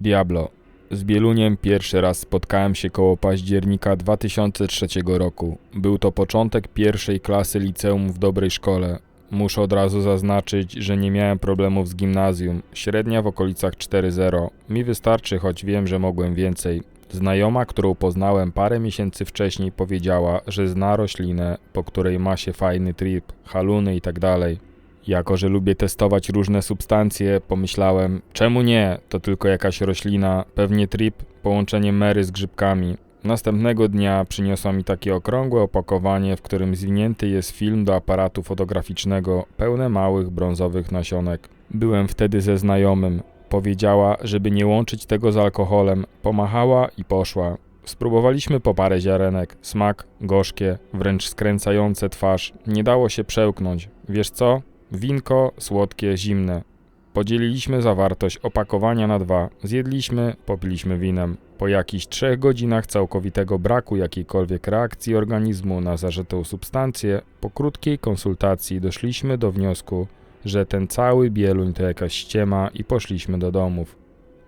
Diablo. Z Bieluniem pierwszy raz spotkałem się koło października 2003 roku. Był to początek pierwszej klasy liceum w dobrej szkole. Muszę od razu zaznaczyć, że nie miałem problemów z gimnazjum. Średnia w okolicach 4.0. Mi wystarczy, choć wiem, że mogłem więcej. Znajoma, którą poznałem parę miesięcy wcześniej, powiedziała, że zna roślinę, po której ma się fajny trip, haluny i tak. Jako, że lubię testować różne substancje, pomyślałem, czemu nie? To tylko jakaś roślina, pewnie trip, połączenie mery z grzybkami. Następnego dnia przyniosła mi takie okrągłe opakowanie, w którym zwinięty jest film do aparatu fotograficznego, pełne małych brązowych nasionek. Byłem wtedy ze znajomym. Powiedziała, żeby nie łączyć tego z alkoholem. Pomachała i poszła. Spróbowaliśmy po parę ziarenek. Smak, gorzkie, wręcz skręcające twarz. Nie dało się przełknąć. Wiesz co? Winko, słodkie, zimne. Podzieliliśmy zawartość opakowania na dwa. Zjedliśmy, popiliśmy winem. Po jakichś trzech godzinach całkowitego braku jakiejkolwiek reakcji organizmu na zażytą substancję, po krótkiej konsultacji doszliśmy do wniosku, że ten cały bieluń to jakaś ściema i poszliśmy do domów.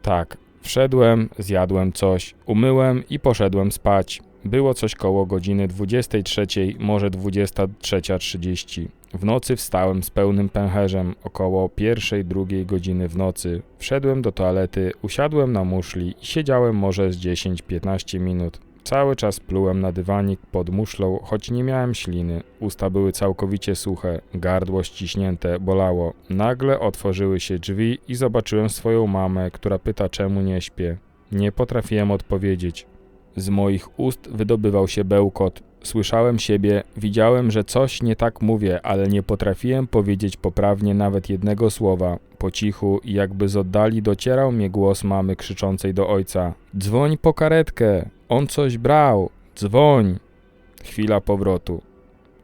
Tak, wszedłem, zjadłem coś, umyłem i poszedłem spać. Było coś koło godziny 23, może 23.30. W nocy wstałem z pełnym pęcherzem, około pierwszej, drugiej godziny w nocy. Wszedłem do toalety, usiadłem na muszli i siedziałem może z 10-15 minut. Cały czas plułem na dywanik pod muszlą, choć nie miałem śliny. Usta były całkowicie suche, gardło ściśnięte, bolało. Nagle otworzyły się drzwi i zobaczyłem swoją mamę, która pyta czemu nie śpię. Nie potrafiłem odpowiedzieć. Z moich ust wydobywał się bełkot. Słyszałem siebie, widziałem, że coś nie tak mówię, ale nie potrafiłem powiedzieć poprawnie nawet jednego słowa. Po cichu jakby z oddali docierał mnie głos mamy krzyczącej do ojca: Dzwoń po karetkę! On coś brał! Dzwoń! Chwila powrotu.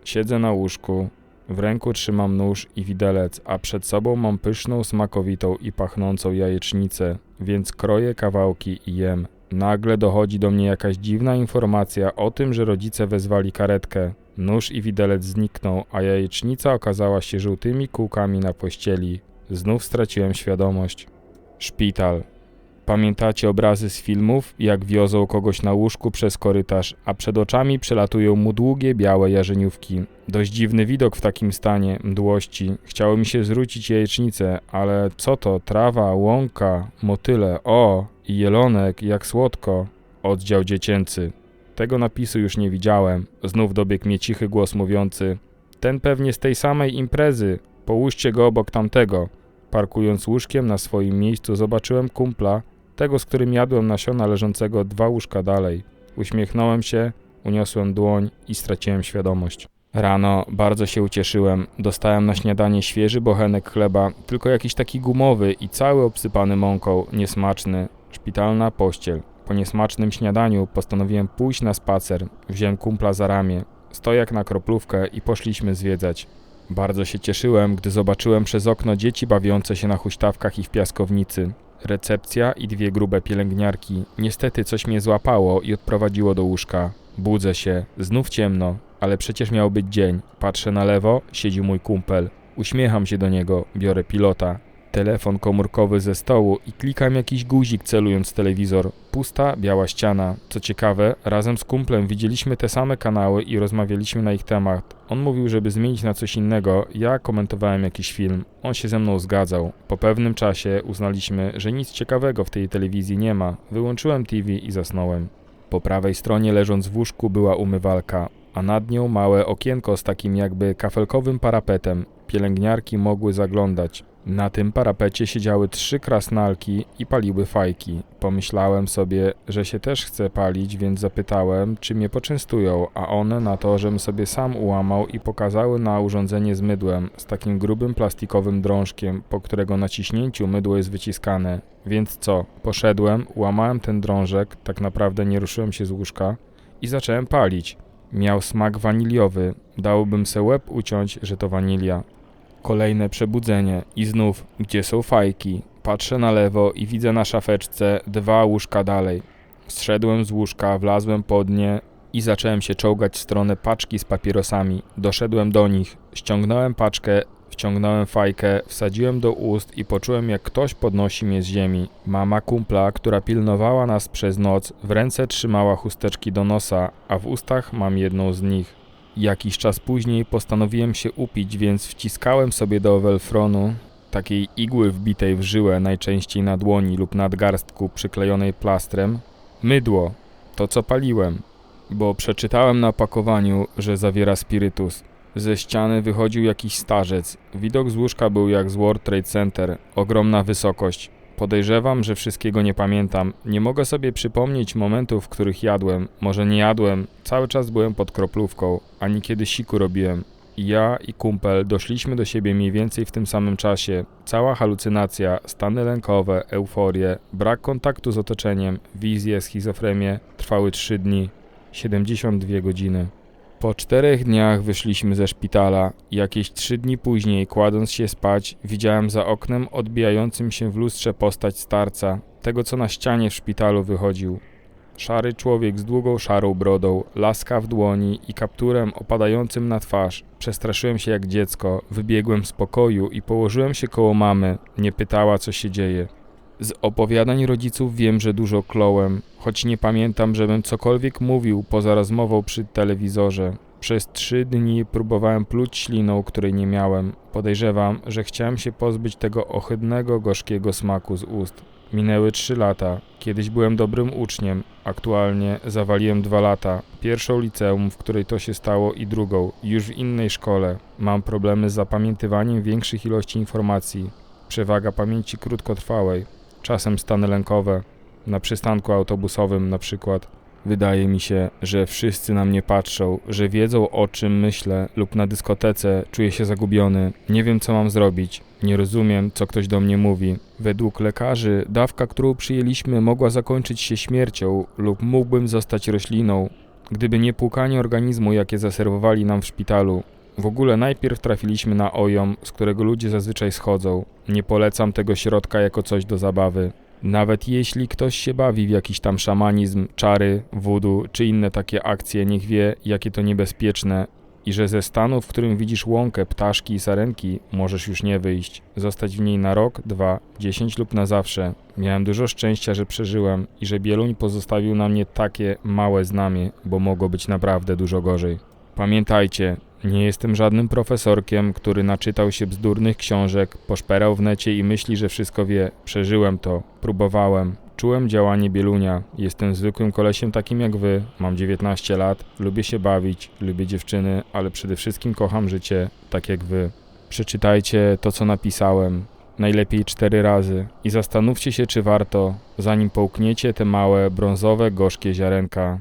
Siedzę na łóżku, w ręku trzymam nóż i widelec, a przed sobą mam pyszną, smakowitą i pachnącą jajecznicę, więc kroję kawałki i jem. Nagle dochodzi do mnie jakaś dziwna informacja o tym, że rodzice wezwali karetkę. Nóż i widelec zniknął, a jajecznica okazała się żółtymi kółkami na pościeli. Znów straciłem świadomość. Szpital. Pamiętacie obrazy z filmów, jak wiozą kogoś na łóżku przez korytarz, a przed oczami przelatują mu długie, białe jarzeniówki. Dość dziwny widok w takim stanie mdłości. Chciało mi się zwrócić jajecznicę, ale co to? Trawa, łąka, motyle, o, i jelonek, jak słodko. Oddział dziecięcy. Tego napisu już nie widziałem. Znów dobiegł mnie cichy głos mówiący: Ten pewnie z tej samej imprezy. Połóżcie go obok tamtego. Parkując łóżkiem na swoim miejscu, zobaczyłem kumpla, tego z którym jadłem nasiona leżącego dwa łóżka dalej. Uśmiechnąłem się, uniosłem dłoń i straciłem świadomość. Rano bardzo się ucieszyłem. Dostałem na śniadanie świeży bochenek chleba, tylko jakiś taki gumowy i cały obsypany mąką, niesmaczny. Szpitalna pościel. Po niesmacznym śniadaniu postanowiłem pójść na spacer. Wziąłem kumpla za ramię. Stojak na kroplówkę i poszliśmy zwiedzać. Bardzo się cieszyłem, gdy zobaczyłem przez okno dzieci bawiące się na huśtawkach i w piaskownicy. Recepcja i dwie grube pielęgniarki. Niestety coś mnie złapało i odprowadziło do łóżka. Budzę się, znów ciemno, ale przecież miał być dzień. Patrzę na lewo, siedzi mój kumpel. Uśmiecham się do niego, biorę pilota. Telefon komórkowy ze stołu i klikam jakiś guzik celując telewizor. Pusta, biała ściana. Co ciekawe, razem z kumplem widzieliśmy te same kanały i rozmawialiśmy na ich temat. On mówił, żeby zmienić na coś innego, ja komentowałem jakiś film. On się ze mną zgadzał. Po pewnym czasie uznaliśmy, że nic ciekawego w tej telewizji nie ma. Wyłączyłem TV i zasnąłem. Po prawej stronie leżąc w łóżku była umywalka, a nad nią małe okienko z takim jakby kafelkowym parapetem. Pielęgniarki mogły zaglądać. Na tym parapecie siedziały trzy krasnalki i paliły fajki. Pomyślałem sobie, że się też chcę palić, więc zapytałem, czy mnie poczęstują, a one na to, żem sobie sam ułamał i pokazały na urządzenie z mydłem, z takim grubym plastikowym drążkiem, po którego naciśnięciu mydło jest wyciskane. Więc co? Poszedłem, łamałem ten drążek, tak naprawdę nie ruszyłem się z łóżka i zacząłem palić. Miał smak waniliowy. Dałbym se łeb uciąć, że to wanilia. Kolejne przebudzenie i znów, gdzie są fajki? Patrzę na lewo i widzę na szafeczce dwa łóżka dalej. Zszedłem z łóżka, wlazłem pod nie i zacząłem się czołgać w stronę paczki z papierosami. Doszedłem do nich, ściągnąłem paczkę, Wciągnąłem fajkę, wsadziłem do ust i poczułem, jak ktoś podnosi mnie z ziemi. Mama kumpla, która pilnowała nas przez noc, w ręce trzymała chusteczki do nosa, a w ustach mam jedną z nich. Jakiś czas później postanowiłem się upić, więc wciskałem sobie do welfronu takiej igły wbitej w żyłę, najczęściej na dłoni lub nadgarstku przyklejonej plastrem, mydło, to co paliłem, bo przeczytałem na opakowaniu, że zawiera spirytus. Ze ściany wychodził jakiś starzec. Widok z łóżka był jak z World Trade Center, ogromna wysokość. Podejrzewam, że wszystkiego nie pamiętam. Nie mogę sobie przypomnieć momentów, w których jadłem. Może nie jadłem, cały czas byłem pod kroplówką, ani kiedy siku robiłem. Ja i kumpel doszliśmy do siebie mniej więcej w tym samym czasie. Cała halucynacja, stany lękowe, euforie, brak kontaktu z otoczeniem, wizje, schizofrenię trwały 3 dni, 72 godziny. Po czterech dniach wyszliśmy ze szpitala. Jakieś trzy dni później, kładąc się spać, widziałem za oknem odbijającym się w lustrze postać starca, tego co na ścianie w szpitalu wychodził. Szary człowiek z długą szarą brodą, laska w dłoni i kapturem opadającym na twarz. Przestraszyłem się jak dziecko, wybiegłem z pokoju i położyłem się koło mamy. Nie pytała, co się dzieje. Z opowiadań rodziców wiem, że dużo klołem, choć nie pamiętam, żebym cokolwiek mówił poza rozmową przy telewizorze. Przez trzy dni próbowałem pluć śliną, której nie miałem. Podejrzewam, że chciałem się pozbyć tego ohydnego, gorzkiego smaku z ust. Minęły trzy lata. Kiedyś byłem dobrym uczniem. Aktualnie zawaliłem dwa lata. Pierwszą liceum, w której to się stało, i drugą, już w innej szkole. Mam problemy z zapamiętywaniem większych ilości informacji. Przewaga pamięci krótkotrwałej. Czasem stany lękowe. Na przystanku autobusowym na przykład. Wydaje mi się, że wszyscy na mnie patrzą, że wiedzą o czym myślę, lub na dyskotece czuję się zagubiony. Nie wiem, co mam zrobić. Nie rozumiem, co ktoś do mnie mówi. Według lekarzy, dawka, którą przyjęliśmy, mogła zakończyć się śmiercią, lub mógłbym zostać rośliną, gdyby nie płukanie organizmu, jakie zaserwowali nam w szpitalu. W ogóle najpierw trafiliśmy na ojom, z którego ludzie zazwyczaj schodzą. Nie polecam tego środka jako coś do zabawy. Nawet jeśli ktoś się bawi w jakiś tam szamanizm, czary, wudu czy inne takie akcje, niech wie, jakie to niebezpieczne i że ze stanu, w którym widzisz łąkę, ptaszki i sarenki, możesz już nie wyjść. Zostać w niej na rok, dwa, dziesięć lub na zawsze. Miałem dużo szczęścia, że przeżyłem i że Bieluń pozostawił na mnie takie małe znamie, bo mogło być naprawdę dużo gorzej. Pamiętajcie, nie jestem żadnym profesorkiem, który naczytał się bzdurnych książek, poszperał w necie i myśli, że wszystko wie. Przeżyłem to, próbowałem. Czułem działanie Bielunia. Jestem zwykłym kolesiem takim jak wy. Mam 19 lat, lubię się bawić, lubię dziewczyny, ale przede wszystkim kocham życie, tak jak wy. Przeczytajcie to, co napisałem. Najlepiej cztery razy i zastanówcie się, czy warto, zanim połkniecie te małe, brązowe, gorzkie ziarenka.